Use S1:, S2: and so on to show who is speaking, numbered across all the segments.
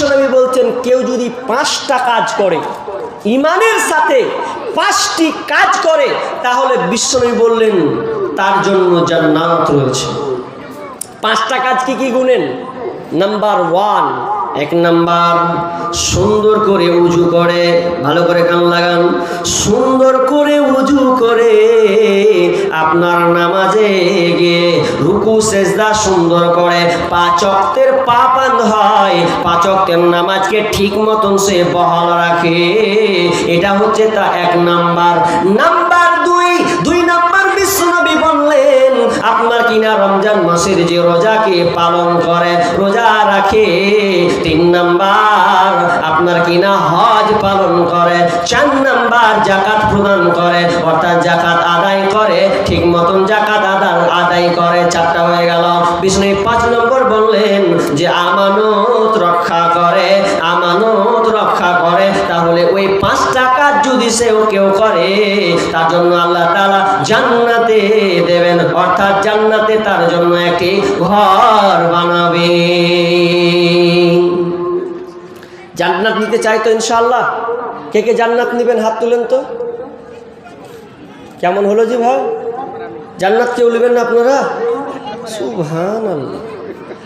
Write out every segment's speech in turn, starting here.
S1: বিশ্বনবী বলছেন, কেউ যদি পাঁচটা কাজ করে, ইমানের সাথে পাঁচটি কাজ করে, তাহলে বিশ্বনবী বললেন, তার জন্য যার নাম রয়েছে। পাঁচটা কাজ কি কি গুনেন? নাম্বার ওয়ান এক নাম্বার, সুন্দর করে উজু করে, ভালো করে কান লাগান। সুন্দর করে উজু করে আপনার নামাজে গিয়ে রুকু, সেজদা সুন্দর করে। পাচকের পা হয়, পাচকের নামাজকে ঠিক মতন সে বহাল রাখে। এটা হচ্ছে তা এক নাম্বার। নাম্বার দুই আপনার কিনা রমজান মাসের যে রোজাকে পালন করে রোজা রাখে? তিন নাম্বার, আপনার কিনা হজ পালন করে চার নাম্বার, জাকাত প্রদান করে অর্থাৎ জাকাত আদায় করে, ঠিক মতন জাকাত আদায় আদায় করে, চারটা হয়ে গেল। বিষ্ণু পাঁচ নম্বর বললেন যে, আমানত রক্ষা করে, আমানত রক্ষা করে। তাহলে ওই কাজ যদি সেও কেউ করে, তার জন্য আল্লাহ তাআলা জান্নাতে দেবেন। অর্থাৎ জান্নাতে তার জন্য একটি ঘর বানাবে। জান্নাত নিতে চাই তো ইনশাআল্লাহ? কে কে জান্নাত নেবেন? হাত তুলেন তো। কেমন হলো জি ভাই? জান্নাত কেউ নেবেন না আপনারা? সুবহান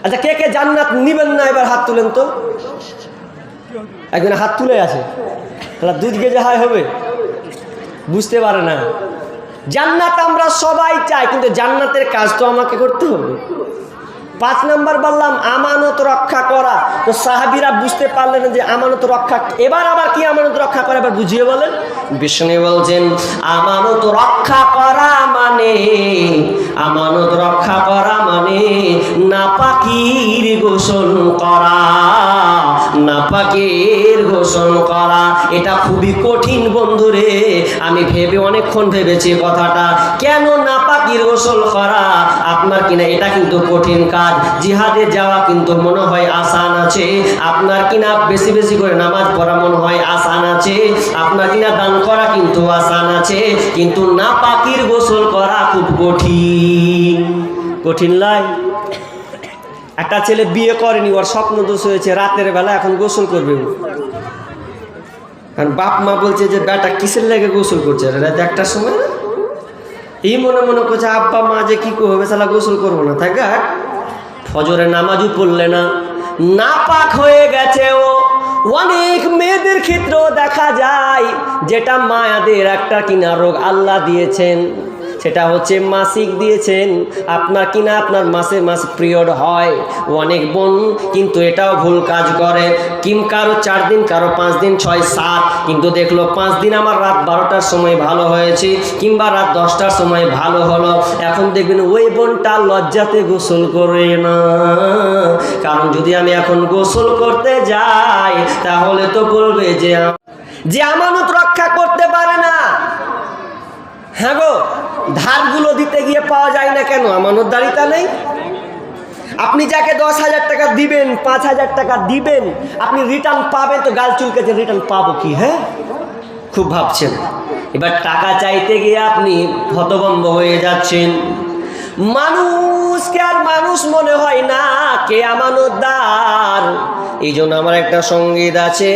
S1: আচ্ছা কে কে জান্নাত নিবেন না, এবার হাত তুলেন তো। একজন হাত তুলে আছে তাহলে দুধ গেজে হাই হবে? বুঝতে পারে না। জান্নাত আমরা সবাই চাই, কিন্তু জান্নাতের কাজ তো আমাকে করতে হবে। পাঁচ নাম্বার বললাম, আমানত রক্ষা করা। তো সাহাবিরা বুঝতে পারলেন যে আমানত রক্ষা এবার আবার কি আমানত রক্ষা করে? এবার বুঝিয়ে বলেন। বিষ্ণু বলছেন, আমানত রক্ষা করা মানে আমানত রক্ষা করা মানে নাপাকির গোসল করা। নাপাকের গোসল করা। এটা খুবই কঠিন বন্ধুরে, আমি ভেবে অনেকক্ষণ ভেবেছি কথাটা। কেন নাপাকির গোসল করা আপনার কিনা, এটা কিন্তু কঠিন কাজ। জিহাদে যাওয়া কিন্তু মনে হয় আসান আছে। আপনার কিনা বেশি বেশি করে নামাজ পড়া মনে হয় আসান আছে। আপনার কিনা দান করা কিন্তু আসান আছে। কিন্তু নাপাকির গোসল করা খুব কঠিন। কঠিন লাই। একটা ছেলে বিয়ে করেনি, ওর স্বপ্ন দোষ হয়েছে, রাতের বেলা এখন গোসল করবে কারণ বাপ মা বলছে যে, বেটা, কিসের লেগে গোসল করছে? রাত একটার সময় না? এই মনে মনে করছে আব্বা, মা যে কি করবে সালা গোসল করব না। গা ফজরে নামাজও পড়লে না। না পাক হয়ে গেছে ও। অনেক মেয়েদের ক্ষেত্রেও দেখা যায়, যেটা মায়াদের একটা কিনা রোগ। আল্লাহ দিয়েছেন। সেটা হচ্ছে মাসিক দিয়েছেন। আপনার কিনা আপনার মাসে মাস পিরিয়ড হয়। অনেক বোন কিন্তু এটাও ভুল কাজ করে। কিম কারও চার দিন, কারও পাঁচ দিন, ছয়, সাত। কিন্তু দেখল পাঁচ দিন আমার রাত বারোটার সময় ভালো হয়েছে, কিংবা রাত দশটার সময় ভালো হলো। এখন দেখবেন ওই বোনটা লজ্জাতে গোসল করে না। কারণ যদি আমি এখন গোসল করতে যাই, তাহলে তো বলবে যে যে আমানত রক্ষা করতে পারে না। হ্যাঁ গো, ধারগুলো দিতে গিয়ে পাওয়া যায় না কেন? আমানতদারিতা নেই? আপনি যাকে দশ হাজার টাকা দিবেন, পাঁচ হাজার টাকা দিবেন, আপনি রিটার্ন পাবেন তো গাল চুলকেছে রিটার্ন পাবো কি হ্যাঁ? খুব ভাবছেন। এবার টাকা চাইতে গিয়ে আপনি হতভম্ব হয়ে যাচ্ছেন। মানুষকে আর মানুষ মনে হয় না, কে আমানতদার? এই জন্য আমার একটা সংগীত আছে।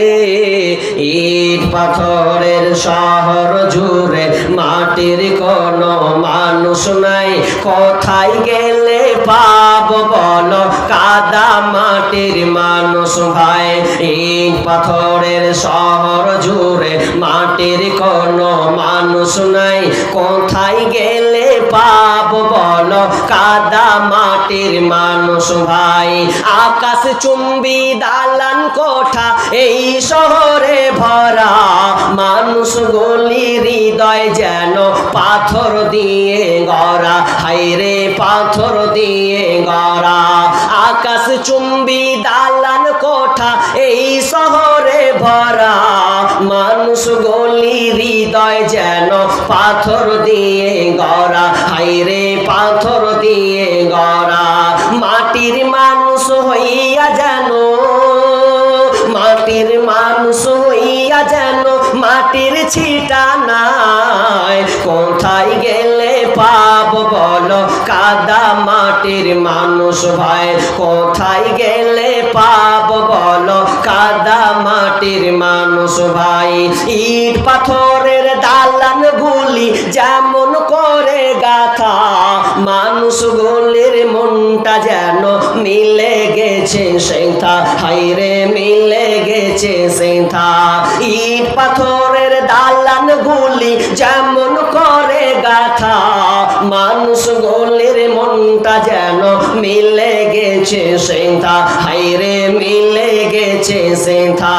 S1: ইট পাথরের শহর জুড়ে মাটির কোন মানুষ নাই। কোথায় গেলে পাব বল? কাদা মাটির মানুষ ভাই। ইট পাথরের শহর জুড়ে মাটির কোন মানুষ নাই। কোথায় গেলে পাব বল, কাদা মাটির মানুষ ভাই। আকাশ চুম্বি দালান কোঠা, এই শহরে ভরা মানুষ গলি হৃদয় যেন পাথর দিয়ে গড়া। হাইরে পাথর দিয়ে গড়া। আকাশ চুম্বি দালান কোঠা, এই শহরে ভরা মানুষ গলি হৃদয় যেন পাথর দিয়ে গড়া। হাইরে পাথর দিয়ে গড়া। মাটির মানুষ হইয়া যেন, মাটির মানুষ হইয়া যেন মাটির ছিটা নাই। কোথায় গেলে পাব বল, কাদা মাটির মানুষ ভাই কোথায় গেলে পাব বল? কাদা মাটির মানুষ ভাই, ইট পাথরের দালান গুলি যেমন করে গাথা মানুষ গুলির মনটা যেন মিলে গেছে সেথা। হাইরে মিলে গেছে সেথা। ইট পাথরের দালান গুলি যেমন করে গাথা, মানুষ গলির মনটা যেন মিলে গেছে সেথা হাইরে মিলে গেছে সেথা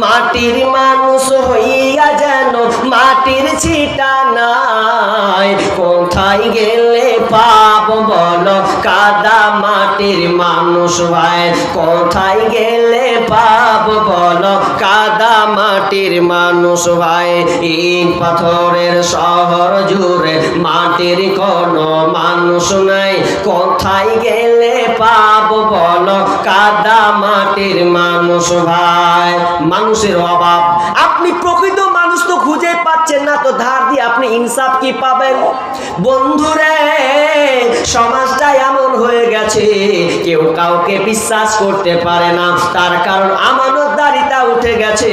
S1: মাটির মানুষ হইয়া যেন মাটির ছিটা নাই কোথায় গেলে পাব বলো? কাদা মাটির মানুষ ভাই, কোথায় গেলে পাব বলো? কাদা মাটির মানুষ ভাই, ইট পাথরের শহর জুড়ে মাটির কোনো মানুষ নাই। কোথায় গেলে পাব বলো? কাদা মাটির মানুষ ভাই। মানুষের অভাব। আপনি প্রকৃত মানুষ তো খুঁজে পাচ্ছেন না তো ধার দিয়ে আপনি ইনসাফ কি পাবেন? বন্ধুরে সমাজটা এমন হয়ে গেছে, কেউ কাউকে বিশ্বাস করতে পারে না। তার কারণ আমানতদারিতা উঠে গেছে।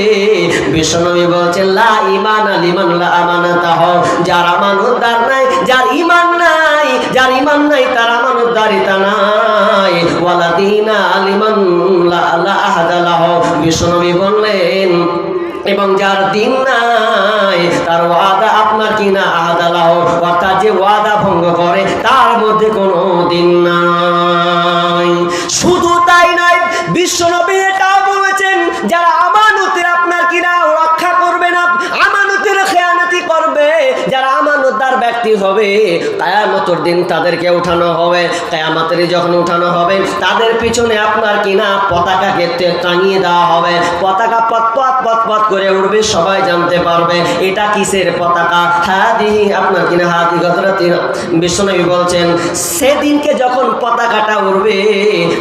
S1: বিষ্ণবী বলছেন, লা ইমান আলিমান লা আমানাতা হ যার আমানতদার নাই, যার ইমান নাই, যার ইমান নাই, তার আমানতদারিতা নাই। ওয়ালা দিনা আলিমান লা লা আহাদা লাহ। বিষ্ণবী বললেন এবং যার দিন নাই, তার ওয়াদা আপনার কিনা আহাদালাহ অর্থাৎ যে ওয়াদা ভঙ্গ করে, তার মধ্যে কোনো দিন নাই। শুধু তাই নয়, বিশ্বনবী ব্যক্তি হবে কায়ামতর দিন তাদেরকে উঠানো হবে, কায়ামতের যখন উঠানো হবে, তাদের পিছনে আপনার কিনা পতাকাকে তে- টাঙিয়ে দেওয়া হবে। পতাকা পথ পথ পথ পথ করে উঠবে, সবাই জানতে পারবে এটা কিসের পতাকা। হাদি আপনার কিনা হাদি গতরাতি বিশ্বনবী বলছেন, সেদিনকে যখন পতাকাটা উঠবে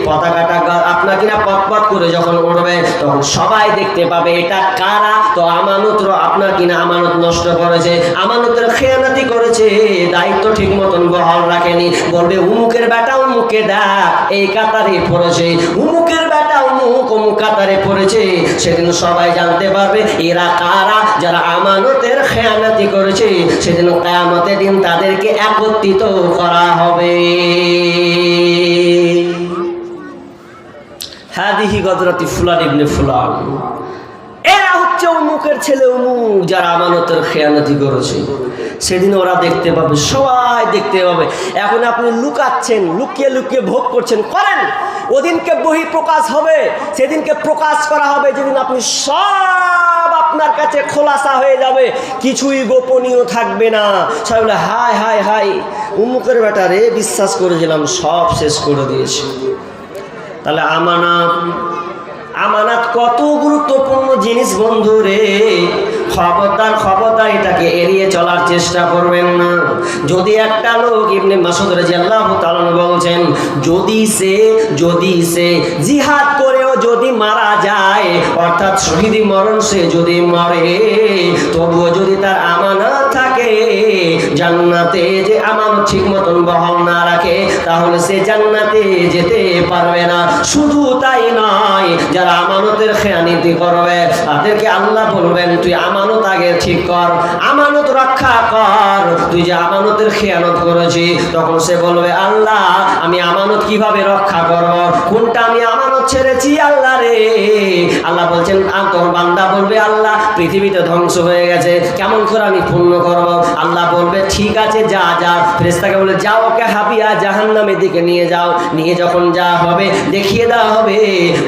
S1: পতাকাটা আপনার কিনা পথ পথ করে যখন উঠবে তখন সবাই দেখতে পাবে এটা কারা? তো আমানত আপনার কিনা আমানত নষ্ট করেছে, আমানতের খেয়ানাতি করেছে। দায়িত্ব ঠিক মতন বহাল রাখেনি। বলবে, উমুকের বেটা উমুকে দেখ এই কাতারে পড়েছে। উমুকের বেটা উমুক অমুক কাতারে পড়েছে। সেদিন সবাই জানতে পারবে, এরা কারা যারা আমানতের খেয়ানাতি করেছে। সেদিন কেয়ামতের দিন তাদেরকে একত্রিত করা হবে। হাদিহি গদরাতি ফুলান ইবনে ফুলান। অমুকের ছেলে অমুক যারা আমানতের খেয়ানতি করেছে। সেদিন ওরা দেখতে পাবে, সবাই দেখতে পাবে। এখন আপনি লুকাচ্ছেন, লুকিয়ে লুকিয়ে ভোগ করছেন, করেন। ওদিনকে বহি প্রকাশ হবে, সেদিনকে প্রকাশ করা হবে, যেদিন আপনি সব আপনার কাছে খোলাসা হয়ে যাবে। কিছুই গোপনীয় থাকবে না। সবাই বলে হাই হাই হাই উমুকের ব্যাটারে বিশ্বাস করেছিলাম, সব শেষ করে দিয়েছে। তাহলে আমানত আমানত কত গুরুত্বপূর্ণ জিনিস বন্ধু রে? খবরদার খবরদার এটাকে এড়িয়ে চলার চেষ্টা করবেন না। যদি একটা লোক ইবনে মাসুদ রাদিয়াল্লাহু তাআলা বলছেন, যদি সে যদি সে জিহাদ করেও যদি মারা যায়, অর্থাৎ শহীদি মরণ সে যদি মরে, তবুও যদি তার আমানত থাকে জান্নাতে যে আমানত ঠিক মতন বহাল না রাখে, তাহলে সে জান্নাতে যেতে পারবে না। শুধু তাই নয়, যারা আমানতের খেয়ানিতি করবে, তাদেরকে আল্লাহ বলবেন, তুই আমানত আগে ঠিক কর, আমানত রক্ষা কর। তুই যে আমানতের খেয়ানত করেছি, তখন সে বলবে, আল্লাহ, আমি আমানত কীভাবে রক্ষা করব? কোনটা আমি আমানত ছেড়েছি? আল্লাহ রে আল্লাহ বলছেন তোমার বান্দা বলবে, আল্লাহ, পৃথিবীতে ধ্বংস হয়ে গেছে। কেমন করে আমি পূর্ণ করব? আল্লাহ বলবে, ঠিক আছে, যা যা। ফেরেশতাকে বলে, যাও ওকে হাবিয়া জাহান্নামের দিকে নিয়ে যাও। নিয়ে যখন যা হবে, দেখিয়ে দেওয়া হবে।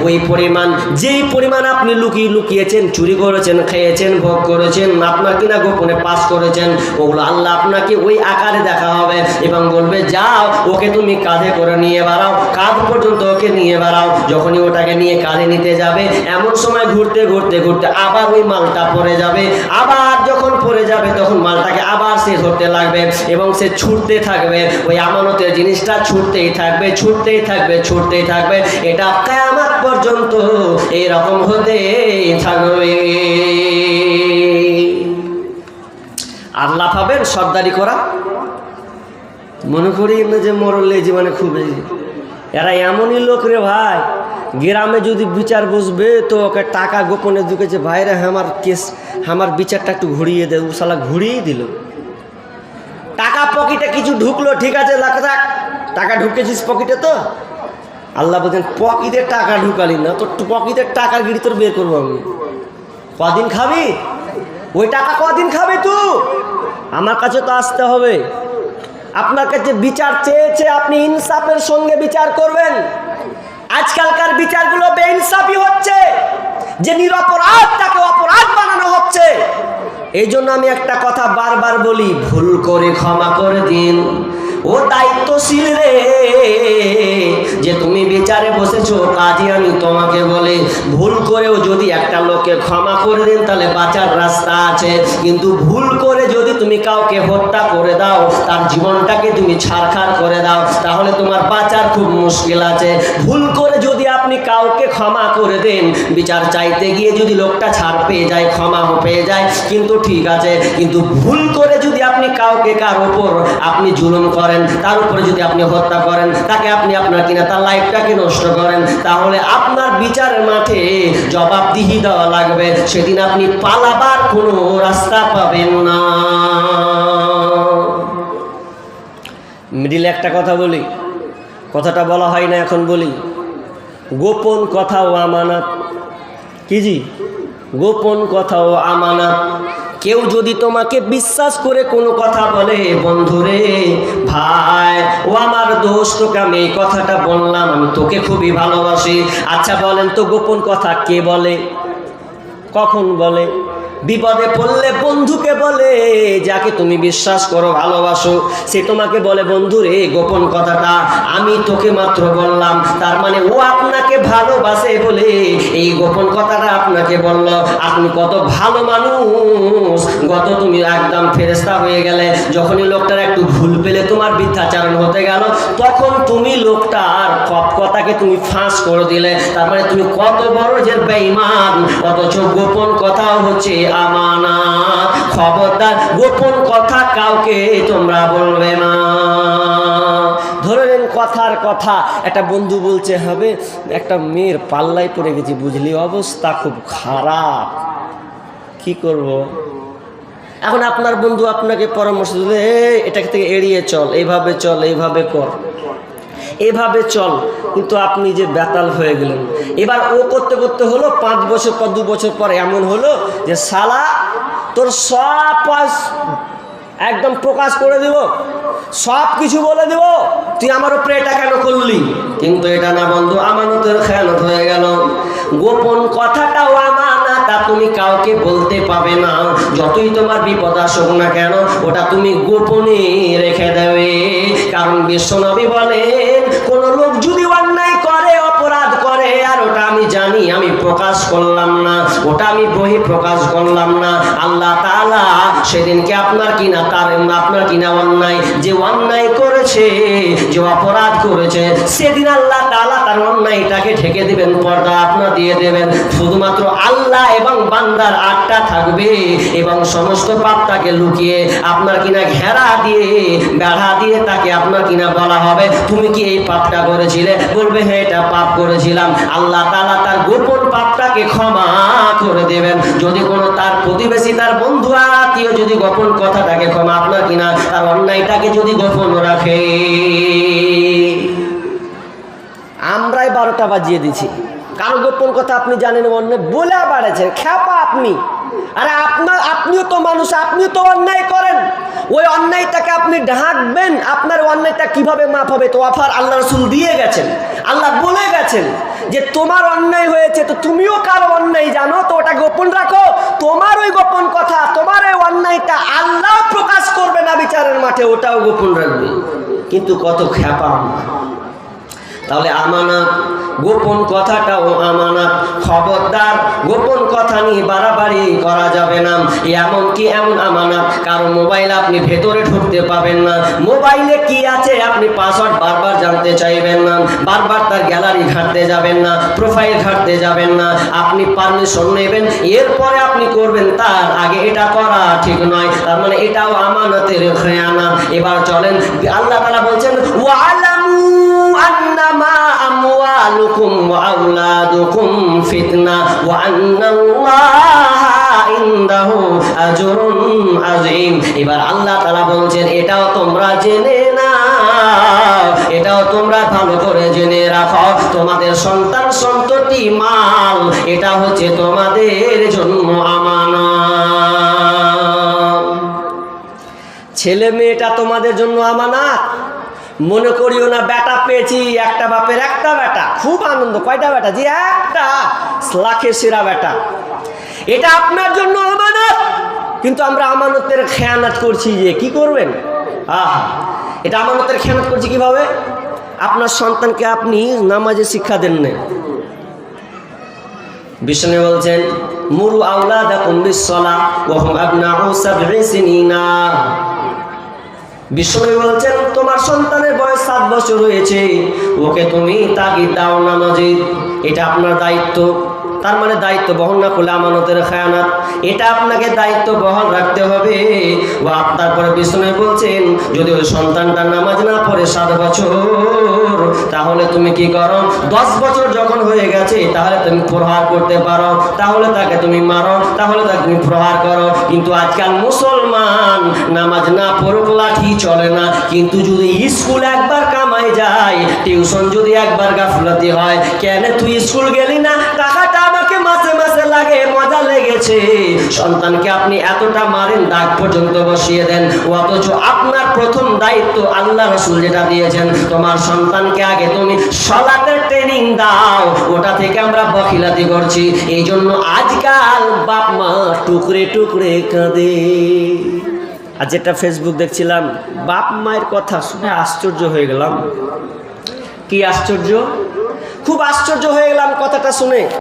S1: ওই পরিমাণ, যেই পরিমাণ আপনি লুকিয়ে লুকিয়েছেন, চুরি করেছেন, খেয়েছেন, ভোগ করেছেন, আপনার কিনা গোপনে পাস করেছেন, ওগুলো আল্লাহ আপনাকে ওই আকারে দেখা হবে এবং বলবে, যাও, ওকে তুমি কাঁধে করে নিয়ে বেড়াও। কাঁধ পর্যন্ত ওকে নিয়ে বেড়াও। যখনই ওটাকে নিয়ে কাঁধে নিতে যাবে, এমন সময় ঘুরতে ঘুরতে ঘুরতে আবার ওই মালটা পড়ে যাবে। আবার যখন পড়ে যাবে, তখন মালটাকে আবার সে ধরতে লাগবে এবং সে ছুটতে থাকবে। ওই আমানতের জিনিসটা ছুটতেই থাকবে ছুটতেই থাকবে ছুটতেই থাকবে। এটা কায়ামাত পর্যন্ত এরকম হতে থাকবে। আর লাফাবেন সর্দারি করা? মনে করি যে মরলে জীবনে খুব। এরা এমনই লোক রে ভাই। গ্রামে যদি বিচার বসবে, তো ওকে টাকা গোপনে ঢুকেছে ভাইরা আমার কেস, আমার বিচারটা একটু ঘুরিয়ে দে। ও শালা ঘুরিয়েই দিল। টাকা পকেটে কিছু ঢুকলো, ঠিক আছে লাখ থাক। টাকা ঢুকেছিস পকেটে তো? আল্লাহ বলছেন পকেটে টাকা ঢুকালি না, তো পকেটের টাকার গিরি তোর বের করব আমি। কদিন খাবি? ওই টাকা কদিন খাবে তুই? আমার কাছে তো আসতে হবে। আপনার কাছে বিচার চেয়েছে, আপনি ইনসাফের সঙ্গে বিচার করবেন। আজকালকার বিচারগুলো বেইনসাফি হচ্ছে, যে নিরপরাধ তাকে অপরাধ বানানো হচ্ছে। এই জন্য আমি একটা কথা বারবার বলি, ভুল করে ক্ষমা করে দিন। ও দায়িত্বশীল রে, যে তুমি বিচারে বসেছো, কাজে আমি তোমাকে বলে, ভুল করেও যদি একটা লোককে ক্ষমা করে দিন, তাহলে বাঁচার রাস্তা আছে। কিন্তু ভুল করে যদি তুমি কাউকে হত্যা করে দাও, তার জীবনটাকে তুমি ছাড়খাড় করে দাও, তাহলে তোমার বাঁচার খুব মুশকিল আছে। ভুল করে যদি আপনি কাউকে ক্ষমা করে দেন, বিচার চাইতে গিয়ে যদি লোকটা ছাড় পেয়ে যায়, ক্ষমা পেয়ে যায়, কিন্তু ঠিক আছে। কিন্তু ভুল করে আপনি কাউকে কার ওপর আপনি জুলুম করেন, তার উপরে যদি আপনি হত্যা করেন, তাকে আপনি আপনার কিনা, তার লাইফটাকে নষ্ট করেন, তাহলে আপনার বিচারের মাঠে জবাবদিহি দেওয়া লাগবে। সেদিন আপনি পালাবার কোনো রাস্তা পাবেন না। মিডিলে একটা কথা বলি, কথাটা বলা হয় না এখন বলি। গোপন কথা ও আমানত। কি জি? গোপন কথা ও আমানত। কেউ যদি তোমাকে বিশ্বাস করে কোনো কথা বলে, বন্ধুরে, ভাই, ও আমার দোষ, তোকে আমি এই কথাটা বললাম, আমি তোকে খুবই ভালোবাসি। আচ্ছা বলেন তো গোপন কথা কে বলে? কখন বলে? বিপদে পড়লে বন্ধুকে বলে, যাকে তুমি বিশ্বাস করো, ভালোবাসো, সে তোমাকে বলে, বন্ধু রে, গোপন কথাটা আমি তোকে মাত্র বললাম। তার মানে ও আপনাকে ভালোবাসে বলে এই গোপন কথাটা আপনাকে বলল। আপনি কত ভালো মানুষ গত তুমি একদম ফেরেস্তা হয়ে গেলে। যখনই লোকটার একটু ভুল পেলে তোমার বৃদ্ধাচারণ হতে গেল, তখন তুমি লোকটার কপ কথাকে তুমি ফাঁস করে দিলে। তার মানে তুমি কত বড় যে বেঈমান, অথচ গোপন কথাও হচ্ছে আমানা খবরদার গোপন কথা কাউকে তোমরা বলবে না। ধরে নেন কথার কথা একটা বন্ধু বলছে হবে একটা মেয়ের পাল্লায় পড়ে গেছি বুঝলি? অবস্থা খুব খারাপ। কি করব। এখন আপনার বন্ধু আপনাকে পরামর্শ দিলে "এই, এটা থেকে এড়িয়ে চল এইভাবে চল এইভাবে কর। এভাবে চল, কিন্তু আপনি যে বেতাল হয়ে গেলেন। এবার ও করতে করতে হলো, পাঁচ বছর পর, দু বছর পর এমন হলো যে, শালা, তোর সব একদম প্রকাশ করে দিব, সব কিছু বলে দেব, তুই আমার উপরে এটা কেন করলি? কিন্তু এটা না বন্ধু, আমানতের খেয়ালত হয়ে গেল। গোপন কথাটাও আমানা তা তুমি কাউকে বলতে পাবে না। যতই তোমার বিপদ আসুক না কেন, ওটা তুমি গোপনে রেখে দেবে। কারণ বিশ্বনবী বলেন, কোন লোক যদি অন্যায় করে, অপরাধ করে, আর ওটা আমি জানি, আমি প্রকাশ করলাম না, ওটা আমি বহি প্রকাশ করলাম না, আল্লাহ তাআলা সেদিনকে আপনার কিনা তার, আপনার কিনা অন্যায়, যে অন্যায় করেছে, যে অপরাধ করেছে, সেদিন আল্লাহ তাআলা তার অন্যায়টাকে ঢেকে দিবেন, পর্দা আপনার দিয়ে দেবেন। শুধুমাত্র আল্লাহ এবং বান্দার আটটা থাকবে এবং সমস্ত পাপটাকে লুকিয়ে আপনার কিনা ঘেরা দিয়ে, বেড়া দিয়ে তাকে আপনার কিনা বলা হবে। তুমি কি এই পাপটা করেছিলে? বলবে হ্যাঁ এটা পাপ করেছিলাম। আল্লাহ তাআলা তার গোপন পাপটাকে ক্ষমা করে দেবেন। যদি কোনো তার প্রতিবেশী, তার বন্ধু, আত্মীয় যদি গোপন কথাটাকে ক্ষমা আপনার কিনা, তার অন্যায়টাকে যদি গোপন রাখে। আমরাই বারোটা বাজিয়ে দিছি কারও গোপন কথা আপনি জানেন অন্য, বলে বাড়েছেন খ্যাপা আপনি। আরে আপনার, আপনিও তো মানুষ, আপনিও তো অন্যায় করেন। ওই অন্যায়টাকে আপনি ঢাকবেন, আপনার অন্যায়টা কীভাবে মাপ হবে? তো অফার আল্লাহ রসুল দিয়ে গেছেন, আল্লাহ বলে গেছেন যে তোমার অন্যায় হয়েছে, তো তুমিও কারও অন্যায় জানো? তো ওটা গোপন রাখো। তোমার ওই গোপন কথা, তোমার ওই অন্যায়টা আল্লাহ প্রকাশ করবে না বিচারের মাঠে, ওটাও গোপন রাখবে। কিন্তু কত খ্যাপা তাহলে আমানত, গোপন কথাটাও আমানত। খবরদার, গোপন কথা নিয়ে বাড়াবাড়ি করা যাবে না। এমনকি এমন আমানত? কারও মোবাইল আপনি ভেতরে ঢুকতে পাবেন না। মোবাইলে কি আছে আপনি পাসওয়ার্ড বারবার জানতে চাইবেন না। বারবার তার গ্যালারি ঘাঁটতে যাবেন না প্রোফাইল ঘাঁটতে যাবেন না। আপনি পারমিশন নেবেন, এরপরে আপনি করবেন, তার আগে এটা করা ঠিক নয়। তার মানে এটাও আমানতের খেয়ানা। এবার চলেন, আল্লাহ তাআলা বলছেন ওয়ালামু ওয়া আওলাদুকুম ফিতনা ওয়া আন্নাল্লাহা ইনদাহু আজরুন আযীম এবার আল্লাহ তাআলা বলছেন, এটাও তোমরা জেনে নাও, এটাও তোমরা ভালো করে জেনে রাখো। তোমাদের সন্তান সন্ততি মাল, এটা হচ্ছে তোমাদের জন্য আমানত। ছেলে মেয়েটা তোমাদের জন্য আমানত? মনে করিও না বেটা পেয়েছি, একটা বাপের একটা বেটা খুব আনন্দ, কয়টা বেটা জি একটা, লাখে সেরা বেটা এটা আপনার জন্য আমানত, কিন্তু আমরা আমানতের খেয়ানত করছি যে কি করবেন? আহ, এটা আমানতের খেয়ানত করছি কীভাবে? আপনার সন্তানকে আপনি নামাজে শিক্ষা দেন না বিষ্ণু বলছেন, মুরু আউলা দা কুম্বিস সলা বিষ্ণু বলছেন, তোমার সন্তানের বয়স সাত বছর হয়েছে। ওকে তুমি তাগিদ দাও নামাজে এটা আপনার দায়িত্ব। তার মানে দায়িত্ব বহন না করলে আমানতের খায়ানাত। এটা আপনাকে দায়িত্ব বহন রাখতে হবে। আপ- তারপরে বিষ্ণু বলছেন, যদি ওই সন্তানটা নামাজ না পড়ে সাত বছর, তাহলে তুমি কি করো? দশ বছর যখন হয়ে গেছে, তাহলে তুমি প্রহার করতে পারো। তাহলে তাকে তুমি মারো, তাহলে তাকে তুমি প্রহার করো। কিন্তু আজকাল মুসলমান নামাজ না পড়ুক, লাঠি চলে না। কিন্তু যদি স্কুল একবার কামাই যায়, টিউশন যদি একবার গাফলাতি হয়, কেন তুই স্কুল গেলি না? মাসে লাগে মজা লেগেছে। সন্তানকে আপনি এতটা মারেন, দাগ পর্যন্ত বসিয়ে দেন। অথচ আপনার প্রথম দায়িত্ব আল্লাহ রসুল যেটা দিয়েছেন, তোমার সন্তানকে আগে তুমি সলাতের ট্রেনিং দাও, ওটা থেকে আমরা বখিলাতি করছি। এই জন্য আজকাল বাপ মা টুকরে টুকরে কাঁদে। আর যেটা ফেসবুক দেখছিলাম, বাপ মায়ের কথা শুনে আশ্চর্য হয়ে গেলাম। কি আশ্চর্য? খুব আশ্চর্য হয়ে গেলাম কথাটা শুনে।